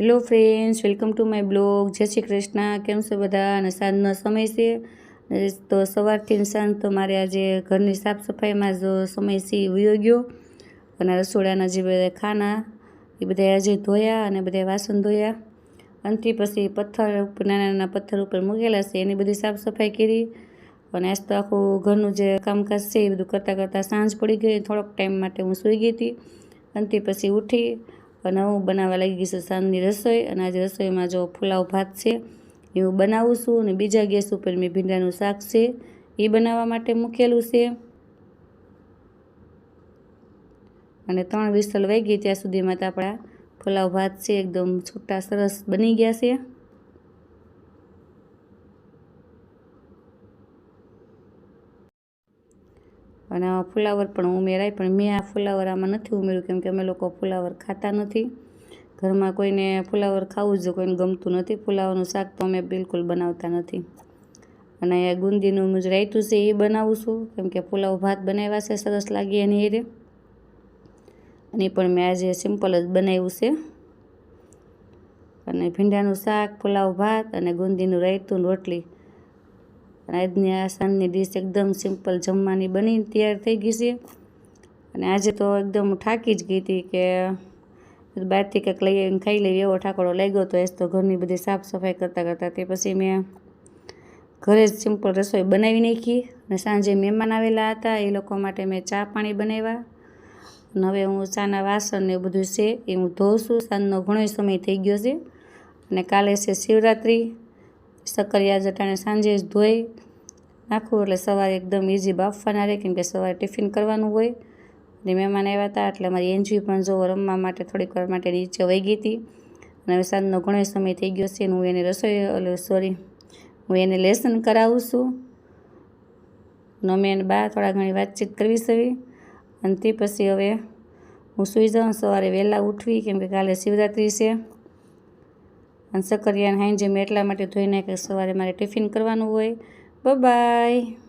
Hello friends, welcome to my blog. જય શ્રી કૃષ્ણ. કેમ છો બધા? અને સાંજનો સમય છે. તો સવારથી સાંજ તો મારે આજે ઘરની સાફ સફાઈમાં જ સમય સી વયો ગયો. અને રસોડાના જે બધા ખાના, એ બધા આજે ધોયા અને બધા વાસણ ધોયા. અંતથી પછી પથ્થર ઉપર, નાના નાના પથ્થર ઉપર મૂકેલા છે. એની બધી સાફ સફાઈ કરી. અને આજ તો આખું ઘરનું જે કામકાજ છે, એ બધું કરતાં કરતાં સાંજ પડી ગઈ. થોડોક ટાઈમ માટે હું સૂઈ ગઈ હતી. અંતથી પછી ઉઠી અને હું બનાવવા લાગી ગઈ છું સાંજની રસોઈ. અને આજે રસોઈમાં જો પુલાવ ભાત છે એ હું બનાવું છું. અને બીજા ગેસ ઉપર મેં ભીંડાનું શાક છે, એ બનાવવા માટે મૂકેલું છે. અને ત્રણ વિસલ ગઈ ત્યાં સુધીમાં તો આપણા પુલાવ ભાત છે, એકદમ છૂટા સરસ બની ગયા છે. અને ફુલાવર પણ ઉમેરાય, પણ મેં આ ફુલાવર આમાં નથી ઉમેર્યું, કેમ કે અમે લોકો ફુલાવર ખાતા નથી. ઘરમાં કોઈને ફુલાવર ખાવું જ કોઈને ગમતું નથી. ફુલાવરનું શાક તો અમે બિલકુલ બનાવતા નથી. અને એ ગુંદીનું જ રાયતું છે, એ બનાવું છું, કેમ કે પુલાવ ભાત બનાવ્યા છે, સરસ લાગી એની એરે અને પણ મેં આજે સિમ્પલ જ બનાવ્યું છે. અને ભીંડાનું શાક, પુલાવ ભાત અને ગુંદીનું રાયતું રોટલી અને આજની આ સાંજની ડીશ એકદમ સિમ્પલ જમવાની બની તૈયાર થઈ ગઈ છે. અને આજે તો એકદમ થાકી જ ગઈ હતી કે બહારથી કંઈક લઈ આવીને ખાઈ લઈ એવો ઠાકોરો લાગ્યો તો એ તો ઘરની બધી સાફ સફાઈ કરતાં કરતાં તે પછી મેં ઘરે જ સિમ્પલ રસોઈ બનાવી નાખી અને સાંજે મહેમાન આવેલા હતા એ લોકો માટે મેં ચા પાણી બનાવ્યા. અને હવે હું ચાના વાસણ ને બધું છે એ હું ધોઉં છું સાંજનો ઘણો સમય થઈ ગયો છે અને કાલે છે શિવરાત્રિ. સક્કરિયા જટાને સાંજે જ ધોઈ નાખું એટલે સવારે એકદમ ઇઝી બાફવાના રહે, કેમ કે સવારે ટિફિન કરવાનું હોય. ને મહેમાન આવ્યા હતા એટલે મારી એન્જી પણ જો રમવા માટે થોડીક વાર માટે નીચે વહી ગઈ હતી. અને હવે સાંજનો ઘણો સમય થઈ ગયો છે અને હું એને રસોઈ એટલે સોરી હું એને લેસન કરાવું છું. અને અમે એને બા થોડા ઘણી વાતચીત કરવી છે અને તે પછી હવે હું સૂઈ જાઉં, સવારે વહેલા ઉઠવી, કેમ કે કાલે શિવરાત્રિ છે. અને સકરિયાને હાંજે મેં એટલા માટે ધોઈ નાખે સવારે મારે ટિફિન કરવાનું હોય. બાય